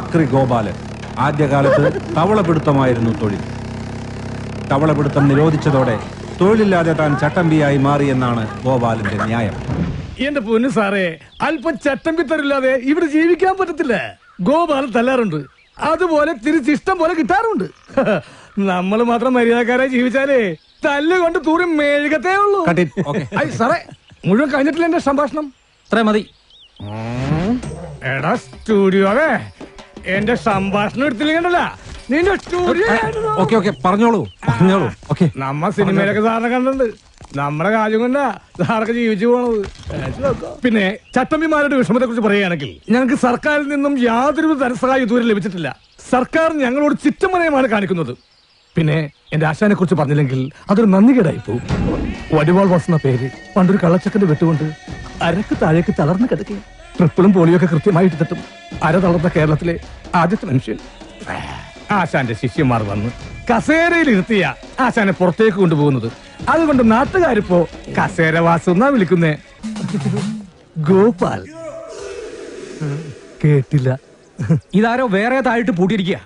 ആക്രി ഗോപാലൻ. ആദ്യകാലത്ത് തവളപിടുത്തമായിരുന്നു തൊഴിൽ. തവളപിടുത്തം നിരോധിച്ചതോടെ തൊഴിലില്ലാതെ താൻ ചട്ടമ്പിയായി മാറിയെന്നാണ് ഗോപാലന്റെ ന്യായം. എന്റെ പൊന്നു സാറേ അല്പം ചട്ടമ്പി തരില്ലാതെ ഇവിടെ ജീവിക്കാൻ പറ്റത്തില്ല. ഗോപാലൻ തല്ലാറുണ്ട്. അതുപോലെ തിരിച്ചിഷ്ടം പോലെ കിട്ടാറുണ്ട്. നമ്മൾ മാത്രം മര്യാദക്കാരായി ജീവിച്ചാലേ തല്ലുകൊണ്ട് തൂറി മെഴുകത്തേ ഉള്ളൂ. സാറേ മുഴുവൻ കഴിഞ്ഞിട്ടില്ല എന്റെ സംഭാഷണം. അത്രേ മതി. എടാ സ്റ്റുഡിയോ അതെ. എന്റെ സംഭാഷണം എടുത്തില്ലെങ്കിലല്ല നിന്റെ ഓക്കെ ഓക്കെ പറഞ്ഞോളൂ പറഞ്ഞോളൂ ഓക്കെ. നമ്മ സിനിമയിലൊക്കെ സാറിനെ കണ്ടിട്ടുണ്ട്. നമ്മുടെ കാര്യം കൊണ്ടാ സാറൊക്കെ ജീവിച്ചു പോണത്. പിന്നെ ചട്ടമ്പിമാരുടെ വിഷമത്തെ കുറിച്ച് പറയുകയാണെങ്കിൽ ഞങ്ങൾക്ക് സർക്കാരിൽ നിന്നും യാതൊരു ധനസഹായം ഇതുവരെ ലഭിച്ചിട്ടില്ല. സർക്കാർ ഞങ്ങളോട് ചിറ്റമനയമാണ് കാണിക്കുന്നത്. പിന്നെ എന്റെ ആശാനെ കുറിച്ച് പറഞ്ഞില്ലെങ്കിൽ അതൊരു നന്ദികേടായി പോകും വടിവാൾ വസുന്ന പേര് പണ്ടൊരു കള്ളച്ചക്കന്റെ വെട്ടുകൊണ്ട് അരക്ക് താഴേക്ക് തളർന്നു കിടക്കുക ട്രിപ്പിളും പോളിയൊക്കെ കൃത്യമായിട്ട് തട്ടും. അര തളർന്ന കേരളത്തിലെ ആദ്യത്തെ മനുഷ്യൻ. ആശാന്റെ ശിഷ്യന്മാർ വന്ന് കസേരയിൽ ഇരുത്തിയ ആശാനെ പുറത്തേക്ക് കൊണ്ടുപോകുന്നത്. അതുകൊണ്ട് നാട്ടുകാരിപ്പോ കസേരവാസം എന്നാ വിളിക്കുന്നേ. ഗോപാൽ. കേട്ടില്ല. ഇതാരോ വേറെ താഴിട്ട് പൂട്ടിയിരിക്കുക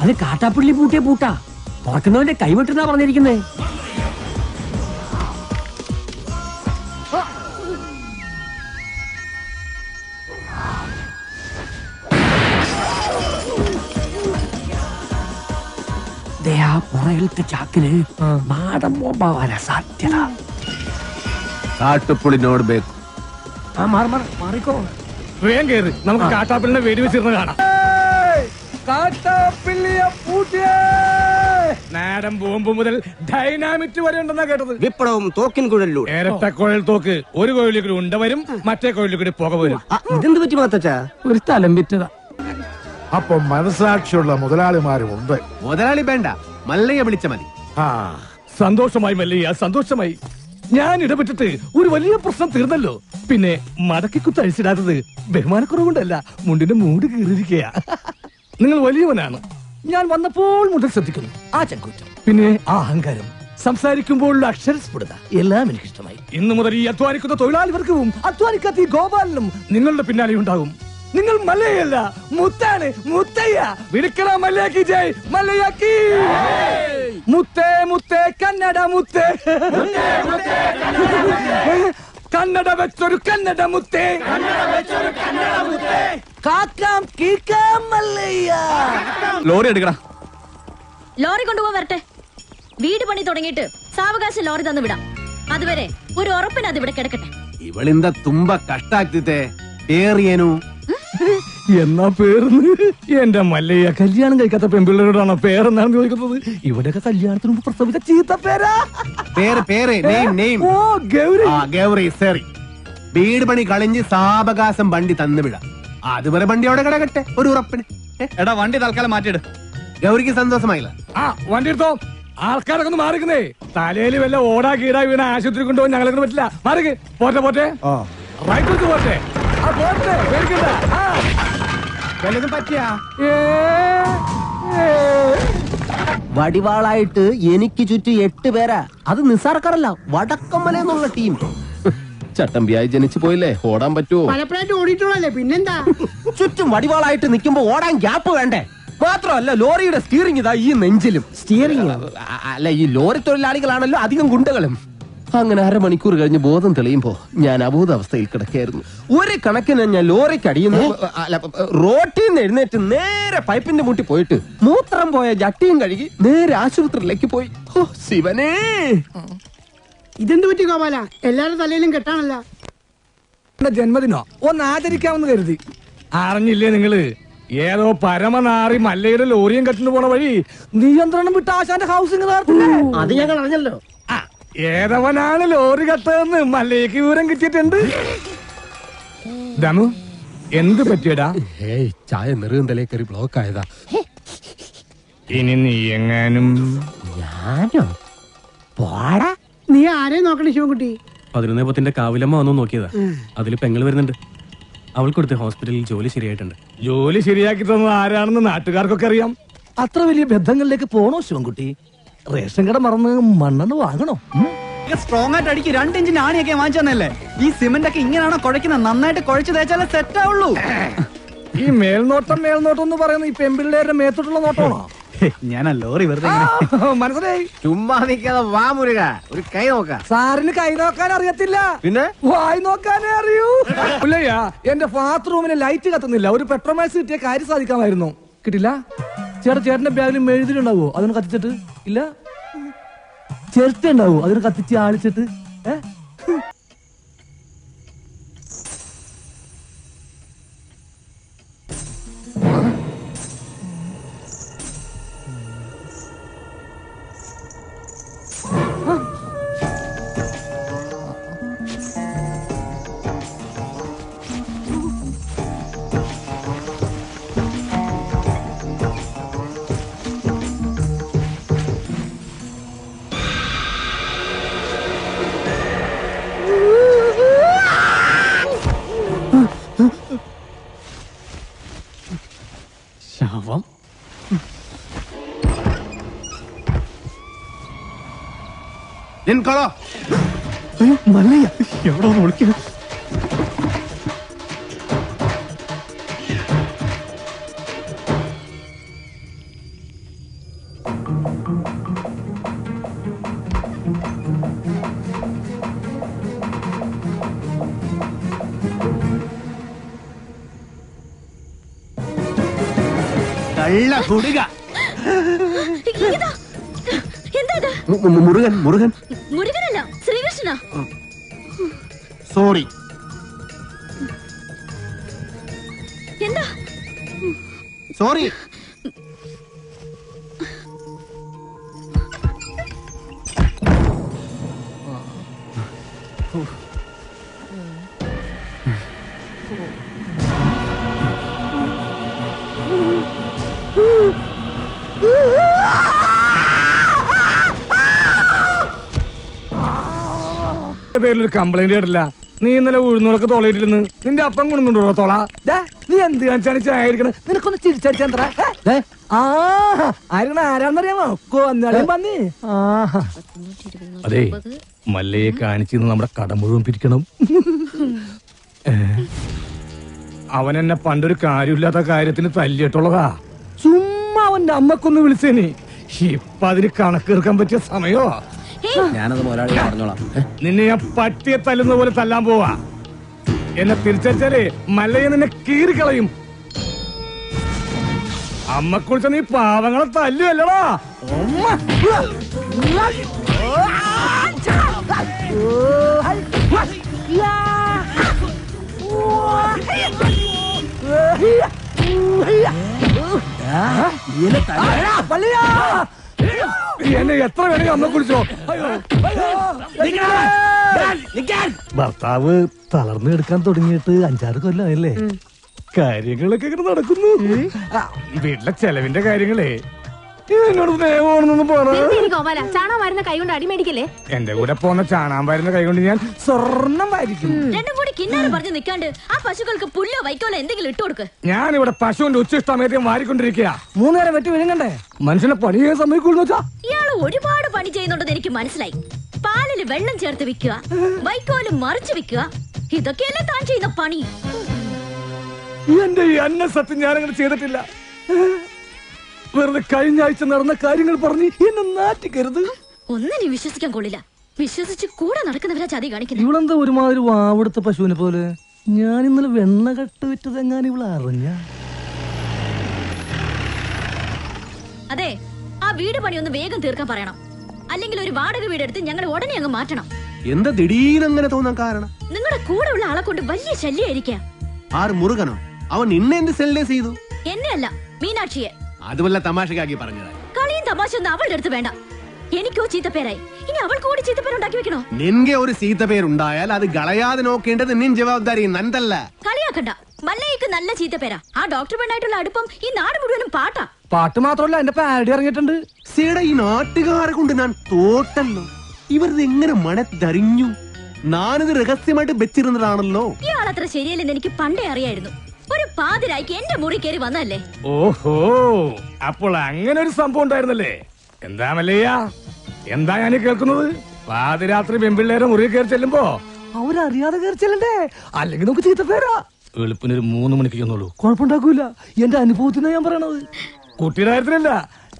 അത് കാട്ടാപ്പള്ളി പൂട്ടിയ പൂട്ടാ. തുറക്കുന്നവന്റെ കൈവിട്ടെന്നാ പറഞ്ഞിരിക്കുന്നേ. കഴുത്ത് ಚಾಕಿನ മാടം ಬಾವರ സാധ്യത. കാട്ടുപുളി ബേക്ക്. ആ മാറി മാറി മാറിക്കോ. വേഗം കയറി നമുക്ക് കാട്ടാപ്പിളിനെ വെടി വെച്ചിരുന്ന് കാണാം. മുതൽ ഡൈനാമിറ്റ് വരെ ഇരട്ട ഒരു മറ്റേ പുക വരും. ഒരു അപ്പൊ മനസാക്ഷിയുള്ള മുതലാളിമാരും ഉണ്ട്. മുതലാളി വേണ്ട. മല്ലയെ വിളിച്ച മതി. ആ സന്തോഷമായി മല്ലയ്യ സന്തോഷമായി. ഞാൻ ഇടപെട്ടിട്ട് ഒരു വലിയ പ്രശ്നം തീർന്നല്ലോ. പിന്നെ മടക്കി കുത്തഴിച്ചിടാത്തത് ബഹുമാനക്കുറവുകൊണ്ടല്ല മുണ്ടിന്റെ മൂട് കീറിയിരിക്കുക നിങ്ങൾ വലിയവനാണ്. ഞാൻ വന്നപ്പോൾ മുതൽ ശ്രദ്ധിക്കുന്നു. ആ ചങ്കൂറ്റം. പിന്നെ ആ അഹങ്കാരം. സംസാരിക്കുമ്പോഴുള്ള അക്ഷരസ്ഫുടത എല്ലാം എനിക്ക് ഇഷ്ടമായി ഇന്നു മുതൽ ഈ അധ്വാനിക്കുന്ന തൊഴിലാളി വർഗവും അധ്വാനിക്കാത്ത ഈ ഗോപാലനും നിങ്ങളുടെ പിന്നാലെ ഉണ്ടാകും. നിങ്ങൾ മല്ലയല്ല മുത്താണ് മുത്തയ്യ. വിളിക്കണ മല്ലയാക്കി ജയ് മല്ലയാക്കി മുത്തേ മുത്തേ കന്നഡ മുത്തേ. കന്നഡ വെച്ചൊരു കന്നഡ മുത്തേ. കാക്കാം കീക്കാം മല്ലയ്യ. ലോറി എടുക്കണ ലോറി കൊണ്ടുപോകാൻ വരട്ടെ. വീട് പണി തുടങ്ങിയിട്ട് സാവകാശം ലോറി തന്നു വിടാം. അതുവരെ ഒരു ഉറപ്പിന് ഇവിടെ കിടക്കട്ടെ. ഇവളിന്ത തുമ്പ കഷ്ടാക്കിത്തെ. ഏറിയനു എന്നാ പേർന്ന്? എന്റെ മല്ലയ്യ കല്യാണം കഴിക്കാത്ത പെൺപിള്ളേരോടാണോ പേരെന്നാണ് ചോദിക്കുന്നത്? ഇവിടെയൊക്കെ കല്യാണത്തിന് മുമ്പ് പ്രസവിച്ച ചീത്ത പേരാ. പേര് പേര് നെയിം നെയിം ഓ ഗൗരി. ആ ഗൗറി സറി. വീട് പണി കളിഞ്ഞ് സാവകാശം വണ്ടി തന്നു വിട. അതുവരെ വണ്ടി അവിടെ കിടക്കട്ടെ ഒരു ഉറപ്പിന്. ഏ, എടാ വണ്ടി തൽക്കാലം മാറ്റിയിട്. ഗൗരിക്ക് സന്തോഷമായില്ല. ആ വണ്ടി എടുത്തോ. ആൾക്കാരൊക്കെ ഒന്ന് മാറിക്കുന്നേ. തലയിൽ വല്ല ഓടാ കീടാ വീണ ആശുപത്രി കൊണ്ടുപോകാൻ ഞങ്ങളെ പറ്റില്ല. മാറിക്ക്. പോട്ടെ പോട്ടെ. റൈറ്റ് പോട്ടെ. ആ പോട്ടെ. പേടിക്കണ്ട. വല്ലതും പറ്റിയാ. വടിവാളായിട്ട് എനിക്ക് ചുറ്റും എട്ട് പേരാ. അത് നിസ്സാർക്കാരല്ല വടക്കമ്മല എന്നുള്ള ടീം ചട്ടമ്പിയായി ജനിച്ചു പോയില്ലേ? ഓടാൻ പറ്റുമോ പലപ്പോഴായിട്ട് ഓടിയിട്ടുള്ളല്ലേ പിന്നെന്താ? ചുറ്റും വടിവാളായിട്ട് നിൽക്കുമ്പോ ഓടാൻ ഗ്യാപ്പ് വേണ്ടേ? മാത്രമല്ല ലോറിയുടെ സ്റ്റിയറിംഗ് ഇതാ ഈ നെഞ്ചിലും. സ്റ്റിയറിംഗ് അല്ല ഈ ലോറി തൊഴിലാളികളാണല്ലോ അധികം ഗുണ്ടകളും. അങ്ങനെ അരമണിക്കൂർ കഴിഞ്ഞ് ബോധം തെളിയുമ്പോ ഞാൻ അബോധാവസ്ഥയിൽ കിടക്കായിരുന്നു ഒരു കണക്കിന് ഞാൻ ലോറിക്ക് അടിയുന്നു അല്ല റോട്ടിൽ നിന്ന് എഴുന്നേറ്റ് നേരെ പൈപ്പിന്റെ മുട്ടി പോയിട്ട് മൂത്രം പോയ ജട്ടിയും കഴുകി നേരെ ആശുപത്രിയിലേക്ക് പോയി. ഓ ശിവനേ! ഇതെന്ത് പറ്റി ഗോപാല? എല്ലാരുടെ തലയിലും കെട്ടാണല്ല. എന്റെ ജന്മദിനോ? ഒന്ന് ആചരിക്കാമെന്ന് കരുതി. അറിഞ്ഞില്ലേ നിങ്ങൾ? ഏതോ പരമനാറി മല്ലയുടെ ലോറിയും കെട്ടിന് പോണ വഴി നിയന്ത്രണം വിട്ട് ആശാന്റെ ഹൗസിംഗ് അത് ഞങ്ങൾ അറിഞ്ഞല്ലോ. ഏതവനാണ് ലോറി കത്തതെന്ന് മല്ലയ്ക്ക് വിവരം കിട്ടിയിട്ടുണ്ട്? ദമു എന്ത് പറ്റിയടാ? ഏയ് ചായ നെറുകന്തലേ കയറി ബ്ലോക്ക് ആയതാ. ഇനി നീ എങ്ങാനും ഞാനോ? പോടാ. നീ ആരെയും നോക്കണേ ശിവൻകുട്ടി. പതിനൊന്നേ പത്തിന്റെ കാവിലമ്മ വന്നു നോക്കിയതാ. അതിൽ പെങ്ങൾ വരുന്നുണ്ട്. അവൾക്ക് കൊടുത്ത് ഹോസ്പിറ്റലിൽ ജോലി ശരിയായിട്ടുണ്ട്. ജോലി ശരിയാക്കി തന്നത് ആരാണെന്ന് നാട്ടുകാർക്കൊക്കെ അറിയാം. അത്ര വലിയ ബന്ധങ്ങളിലേക്ക് പോണോ ശിവൻകുട്ടി? റേഷൻ കട മറന്ന് മണ്ണെന്ന് വാങ്ങണോ? സ്ട്രോങ് ആയിട്ട് അടിക്ക്. രണ്ട് ഇഞ്ചിന് ആണിയൊക്കെ വാങ്ങിച്ചു തന്നല്ലേ ഈ സിമന്റ് ഒക്കെ ഇങ്ങനെയാണോ കുഴക്കുന്നത് നന്നായിട്ട് കുഴച്ച് തേച്ചാലേ സെറ്റ് ആവുള്ളൂ. ഈ മേൽനോട്ടം മേൽനോട്ടം എന്ന് പറയുന്നത് ഈ പെമ്പിള്ളേരുടെ മേത്തോട്ടുള്ള നോട്ടമാണോ? ഞാൻ ലോറി വെറുതെ മനസ്സിലായി. ചുമ്മാ നിൽക്കാതെ വാ മുരുക. ഒരു കൈ നോക്കാം. സാറിന് കൈ നോക്കാൻ അറിയത്തില്ല. പിന്നെ? വായി നോക്കാനേ അറിയൂ. എന്റെ ബാത്റൂമിന് ലൈറ്റ് കത്തുന്നില്ല. ഒരു പെട്രോമാക്സ് കിട്ടിയ കാര്യം സാധിക്കാമായിരുന്നു. കിട്ടില്ല? ചേട്ടാ ചേട്ടന്റെ ബാഗിൽ മെഴുതിലുണ്ടാവോ അതിന് കത്തിച്ചിട്ട്? ഇല്ല? ചിരട്ട അതിന് കത്തിച്ച് ആളിച്ചിട്ട്? ഏ? നിൻകൊളോ എവിടെ വിളിക്കുന്നു? കള്ള കുടുക. ഇതാ. എന്താ മുരുകൻ മുരുകൻ. മുരുകനല്ല ശ്രീകൃഷ്ണ സോറി. എന്താ? സോറി. പേരിലൊരു കംപ്ലൈന്റ് കേട്ടില്ല നീ ഇന്നലെ ഉഴുന്നൂറൊക്കെ തോളയിട്ടിരുന്ന് നിന്റെ അപ്പം കൊണ്ടുണ്ടോ തോള? ദേ, നീ എന്ത് കാണിച്ചാണ് ചായയിരിക്കണ നിനക്കൊന്ന് ചിരിച്ചടിച്ചാ ആ ആരാണ് ആരാന്നറിയാമോ? പന്നി ആഹാ. അതെ മല്ലയെ കാണിച്ചു നമ്മുടെ കട മുഴുവൻ പിരിക്കണം. അവൻ എന്നെ പണ്ടൊരു കാര്യമില്ലാത്ത കാര്യത്തിന് തല്ലിയിട്ടുള്ളതാ. ചുമ്മാ അവന്റെ അമ്മക്കൊന്ന് വിളിച്ചേനെ. ഇപ്പൊ അതിന് കണക്കെടുക്കാൻ പറ്റിയ സമയോ ഞാനത് മുതലാളിയെ പറഞ്ഞോളാം നിന്നെ ഞാൻ പട്ടിയെ തല്ലുന്ന പോലെ തല്ലാൻ പോവാ എന്നെ തിരിച്ചാലേ മല്ലയെ നിന്നെ കീറിക്കളയും അമ്മ കുറിച്ച നീ പാവങ്ങളെ തല്ലുവല്ലടാ ഉമ്മ. എന്നെ എത്ര വേണമെങ്കിൽ അമ്മ കുറിച്ചോ ഭർത്താവ് തളർന്നു എടുക്കാൻ തുടങ്ങിയിട്ട് അഞ്ചാറ് കൊല്ലമായല്ലേ കാര്യങ്ങളൊക്കെ ഇങ്ങനെ നടക്കുന്നു. വീട്ടിലെ ചെലവിന്റെ കാര്യങ്ങളേ ഗോപാല ചാണകം വരുന്ന കൈ കൊണ്ട് അടിമേടിക്കല്ലേ എന്റെ കൂടെ പോന്ന ചാണാൻ വരുന്ന കൈകൊണ്ട് ഞാൻ സ്വർണം വാരിക്കും. രണ്ടും കൂടി കിന്നാരം പറഞ്ഞു നിൽക്കാണ്ട് ആ പശുക്കൾക്ക് പുല്ലോ വൈക്കോലോ എന്തെങ്കിലും ഇട്ടു കൊടുക്ക്. ഇവിടെ പശുവിന്റെ ഉച്ചിഷ്ടമയത്തെയും വാരിക്കൊണ്ടിരിക്കുക മൂന്നേരം വെട്ടി വിഴുങ്ങണ്ടേ? മനുഷ്യനെ പണി ചെയ്യാൻ സമ്മതിക്കുള്ളൂ ഇയാൾ ഒരുപാട് പണി ചെയ്യുന്നുണ്ടെന്ന് എനിക്ക് മനസ്സിലായി. പാലിൽ വെള്ളം ചേർത്ത് വിൽക്കുക വൈക്കോലും മറിച്ച് വിൽക്കുക ഇതൊക്കെയല്ലേ താൻ ചെയ്യുന്ന പണി. എന്റെ ഈ അന്ന സത്യം ഞാനങ്ങനെ ചെയ്തിട്ടില്ല. വെറുതെ കഴിഞ്ഞ ആഴ്ച നടന്ന കാര്യങ്ങൾ പറഞ്ഞ് എന്നെ നാറ്റിക്കരുത്. ഒന്നിനും വിശ്വസിക്കാൻ കൊള്ളില്ല. വിശ്വസിച്ച് കൂടെ നടക്കുന്നവരാ ചതി കാണിക്കുന്നത്. ഇവളെന്താ ഒരുമാതിരി വാവെടുത്ത പശുവിനെ പോലെ. ഞാൻ ഇന്നലെ വെണ്ണ കട്ട് വിറ്റതെങ്ങാൻ ഇവൾ അറിഞ്ഞ. അതെ ആ വീട് പണി ഒന്ന് വേഗം തീർക്കാൻ പറയണം. അല്ലെങ്കിൽ ഒരു വാടക വീടെടുത്ത് ഞങ്ങൾ ഉടനെ അങ്ങ് മാറ്റണം. എന്താ ദിടീരങ്ങനെ തോന്നാൻ കാരണം? നിങ്ങളുടെ കൂടെ ഉള്ള ആളെ കൊണ്ട് വലിയ ശല്യായിരിക്കാം ആര് മുറുകനോ? അവൻ നിന്നെ എന്ത് സെല്ലേ ചെയ്തു? എന്നെ അല്ല മീനാക്ഷിയെ. അത് വല്ല തമാശക്കാക്കി പറഞ്ഞതാ കളിയും തമാശ ഒന്നും അവളുടെ അടുത്ത് വേണ്ട. എനിക്കോ ചീത്തപ്പേരായി. ഇനി അവൾ കൂടി ചീത്തപ്പേരുണ്ടാക്കി വെക്കണോ? നിന്റെ ഒരു ചീത്തപ്പേരുണ്ടായാൽ അത് കളയാതെ നോക്കേണ്ടത് നിൻ ജവാബ്ദാരി നന്തല്ല കളിയാക്കണ്ട. മല്ലയ്ക്ക് നല്ല ചീത്തപ്പേരാ. ആ ഡോക്ടർ പെണ്ണായിട്ടുള്ള അടുപ്പം ഈ നാട് മുഴുവനും പാട്ടാ. പാട്ട് മാത്രമല്ല എന്റെ പാരഡി ഇറങ്ങിയിട്ടുണ്ട്. സീട ഈ നാട്ടുകാരെ കൊണ്ട് ഞാൻ തോട്ടല്ലോ. ഇവർ എങ്ങനെ മണത്തറിഞ്ഞു ഞാനിത് രഹസ്യമായിട്ട് വെച്ചിരുന്നതാണല്ലോ. ഇയാളത്ര ശരിയല്ലെന്ന് എനിക്ക് പണ്ടേ അറിയായിരുന്നു. പാതിരായിക്ക് എന്റെ മുറി കയറി വന്നല്ലേ ഓഹോ അപ്പോൾ അങ്ങനെ ഒരു സംഭവം ഉണ്ടായിരുന്നല്ലേ? എന്താ മല്ലയ്യ? എന്താ ഞാൻ കേൾക്കുന്നത്? പാതിരാത്രി പെമ്പിള്ളേരെ മുറി കയറി ചെല്ലുമ്പോ അവരറിയാതെ കയറി ചെല്ലണ്ടേ? അല്ലെങ്കിൽ നമുക്ക് ചീത്ത പേരാ. എളുപ്പിനൊരു മൂന്ന് മണിക്ക് ചെന്നുള്ളൂ കുഴപ്പമുണ്ടാക്കൂല. എന്റെ അനുഭവത്തിനാ ഞാൻ പറയണത്. കുട്ടിയുടെ കാര്യത്തിലല്ല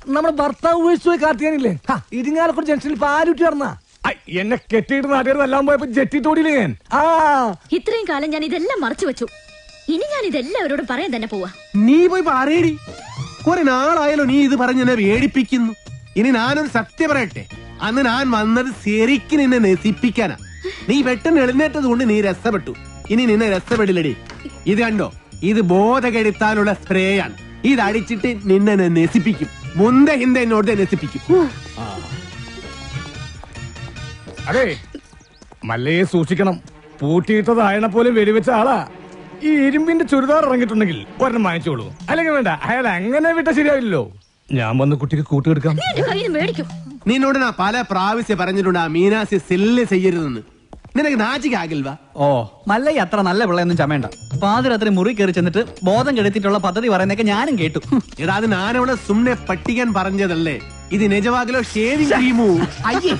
നമ്മുടെ ഭർത്താവ് ഉപേക്ഷിച്ചു പോയി കാർത്തിയാനില്ലേ ഇരിങ്ങാലക്കുടി ജംഗ്ഷനിൽ പാലുറ്റി നടന്ന. എന്നെ കെട്ടിയിട്ട് നാട്ടുകാർ എല്ലാം പോയപ്പോ ജെറ്റി തോടിയില്ലേ ഞാൻ? ആ. ഇത്രയും കാലം ഞാൻ ഇതെല്ലാം മറച്ചു വെച്ചു. ഇനി ഞാൻ ഇതെല്ലാവരോടും പറയാൻ തന്നെ പോവാ. നീ പോയി പറയടി. കുറെ നാളായാലോ നീ ഇത് പറഞ്ഞ് എന്നെ വേടിപ്പിക്കുന്നു. ഇനി ഞാനൊരു സത്യം പറയട്ടെ. അന്ന് ഞാൻ വന്നത് ശരിക്ക് നിന്നെ നശിപ്പിക്കാനാ. നീ പെട്ടെന്ന് എഴുന്നേറ്റത് കൊണ്ട് നീ രസപ്പെട്ടു ഇനി നിന്നെ രസപ്പെടില്ലടി ഇത് കണ്ടോ? ഇത് ബോധകെടുത്താനുള്ള സ്പ്രേ ആണ് ഇത് അടിച്ചിട്ട് നിന്നെ ഞാൻ നശിപ്പിക്കും. മുന്ത ഹിന്ദ എന്നോട് നശിപ്പിക്കും. അതെ മല്ലയെ സൂക്ഷിക്കണം. പൂട്ടിയിട്ടത് ആയണ പോലും വെടിവെച്ച ആളാ. ഈ ഇരുമ്പിന്റെ ചുരിദാർ ഇറങ്ങിയിട്ടുണ്ടെങ്കിൽ ഒരെണ്ണം വാങ്ങിച്ചോളൂ. അല്ലെങ്കിൽ വേണ്ട അയാൾ അങ്ങനെ വിട്ട ശരിയാവില്ലല്ലോ. ഞാൻ വന്ന് കുട്ടിക്ക് കൂട്ടുകെടുക്കാം നിന്നോട് ഞാൻ പല പ്രാവശ്യം പറഞ്ഞിട്ടുണ്ട് ആ മീനാസി സെല്ല് ചെയ്യരുതെന്ന്. നിനക്ക് നാച്ചിക്കാകിൽവാ ഓ മല്ലയ്യ അത്ര നല്ല പിള്ളയൊന്നും ചമയണ്ട. പാതിരാത്രി മുറി കയറി ചെന്നിട്ട് ബോധം കെടുത്തിട്ടുള്ള പദ്ധതി പറയുന്നൊക്കെ ഞാനും കേട്ടു. എടാ അത് ഞാനവിടെ സുമ്നെ പട്ടിക്കാൻ പറഞ്ഞതല്ലേ. ഇത് നിജവാകിലോ ഷേവിംഗ് ക്രീമോ? അയ്യേ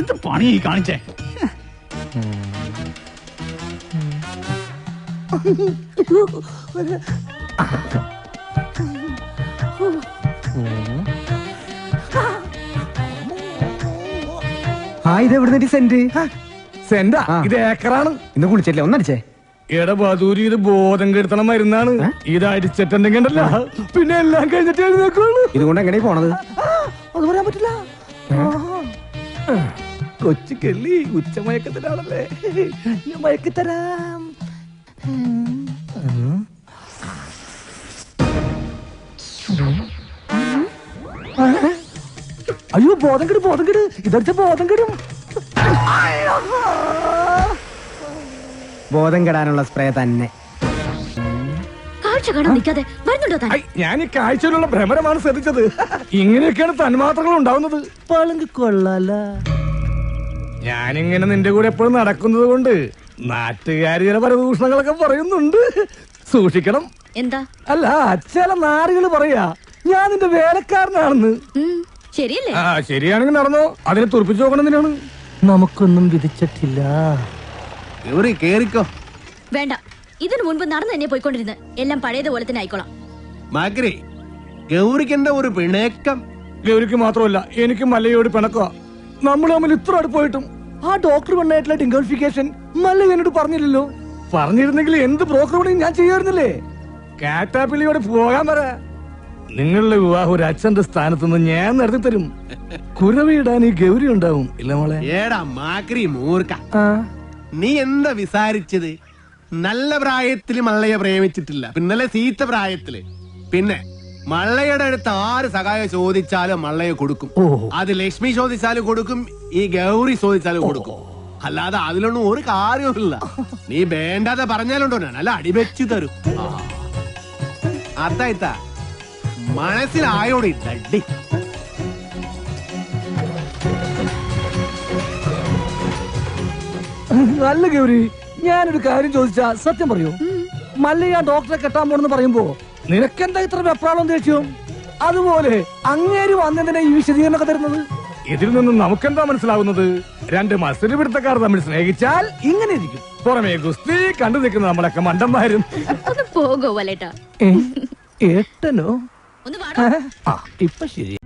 എന്ത് പണി കാണിച്ചേ? ആ ഇത് എവിടെ സെന്റ്? സെന്റാ? ഇത് ഏക്കറാണ്. ഇന്ന് കുളിച്ചല്ലേ ഒന്നടിച്ചേ എടാ ബദൂരി ഇത് ബോധം കെടുത്തണ മരുന്നാണ്. ഇത് അടിച്ചിട്ടുണ്ടെങ്കിൽ ഉണ്ടല്ലോ, പിന്നെ എല്ലാം കഴിഞ്ഞിട്ട് എഴുന്നേക്കുള്ളൂ ഇതുകൊണ്ട് എങ്ങനെ പോണത്? അത് പറയാൻ പറ്റില്ല. കൊച്ചു കെള്ളി ഉച്ച മയക്കത്തിലാണല്ലേ ഞാൻ മയക്കിത്തരാം. അയ്യോ ബോധം കെടും ബോധം കെട് ഇതടിച്ച ബോധം കെടും ബോധം കെടാനുള്ള സ്പ്രേ തന്നെ. ഞാൻ ഈ കാഴ്ചയിലുള്ള ഭ്രമരമാണ് ശ്രദ്ധിച്ചത്. ഇങ്ങനെയൊക്കെയാണ് തന്മാത്രകൾ ഉണ്ടാവുന്നത്. പളുങ്ക് കൊള്ളാല. ഞാനിങ്ങനെ നിന്റെ കൂടെ എപ്പോഴും നടക്കുന്നത് കൊണ്ട് നാട്ടുകാര് ചില പരദൂഷണങ്ങളൊക്കെ പറയുന്നുണ്ട്. സൂക്ഷിക്കണം. എന്താ? അല്ല ചില നാടുകൾ പറയാ ഞാൻ നിന്റെ വേലക്കാരനാണെന്ന്. ശരിയല്ലേ? ആ ശരിയാണെങ്കിൽ നടന്നോ. അതിനെ തുറപ്പിച്ചു നോക്കണമെന്നാണ് നമുക്കൊന്നും വിധിച്ചിട്ടില്ല. ഗൗരി കേറിക്കോ? വേണ്ട. ഇതിനു മുൻപ് നടന്നു തന്നെ പോയിക്കൊണ്ടിരുന്നു. എല്ലാം പഴയതുപോലെ തന്നെ ആയിക്കോളാം. മാക്രി ഗൗരിക്കെന്താ ഒരു പിണക്കം? ഗൗരിക്ക് മാത്രമല്ല എനിക്കും മലയോട് പിണക്കുക നമ്മൾ തമ്മിൽ ഇത്ര അടുപ്പായിട്ടും ആ ഡോക്ടർ പെണ്ണായിട്ടുള്ള ഡിംഗോഫിക്കേഷൻ മല്ല എന്നോട് പറഞ്ഞില്ലല്ലോ. പറഞ്ഞിരുന്നെങ്കിൽ എന്ത് ബ്രോക്കർ പണിയും ഞാൻ ചെയ്യുമായിരുന്നില്ലേ? കാറ്റാപ്പിള്ളിയോട് പോകാൻ പറ. നിങ്ങളുടെ വിവാഹം ഒരു അച്ഛന്റെ സ്ഥാനത്ത് നിന്ന് ഞാൻ നടത്തി തരും. കുരവിടാൻ ഈ ഗൗരി ഉണ്ടാവും ഇല്ല മോളെ? ഏടാ മാക്രി മൂർക്ക നീ എന്താ വിസാരിച്ചത്? നല്ല പ്രായത്തിൽ മള്ളയെ പ്രേമിച്ചിട്ടില്ല. പിന്നല്ലേ സീത്ത പ്രായത്തിൽ. പിന്നെ മള്ളയുടെ അടുത്ത് ആര് സഹായം ചോദിച്ചാലും മള്ളയെ കൊടുക്കും. അത് ലക്ഷ്മി ചോദിച്ചാലും കൊടുക്കും ഈ ഗൗരി ചോദിച്ചാലും കൊടുക്കും. അല്ലാതെ അതിലൊന്നും ഒരു കാര്യമില്ല നീ വേണ്ടാതെ പറഞ്ഞാലുണ്ടോ ഞാൻ? അല്ല അടിവെച്ചു തരും. അത്തായിത്ത മനസ്സിലായോടി ഡഡി നല്ല ഗൗരി ഞാനൊരു കാര്യം ചോദിച്ചാ സത്യം പറയൂ. മല്ലയ്യ ഡോക്ടറെ കെട്ടാൻ പോണെന്ന് പറയുമ്പോ നിനക്കെന്താ ഇത്ര വെപ്രാളം ദേഷ്യം? അതുപോലെ അങ്ങേര് വന്നതിനെ ഈ വിശദീകരണമൊക്കെ തരുന്നത്? ഇതിൽ നിന്നും നമുക്കെന്താ മനസ്സിലാവുന്നത്? രണ്ട് മത്സര പിടുത്തക്കാർ തമ്മിൽ സ്നേഹിച്ചാൽ ഇങ്ങനെ ഇരിക്കും. പുറമേ ഗുസ്തി കണ്ടു നിൽക്കുന്ന നമ്മളൊക്കെ മണ്ടന്മാരും. ഒന്ന് പോകോ വലേട്ടാ. ഏട്ടനോ? ഒന്ന് വാടാ. ആ ഇപ്പൊ ശരി.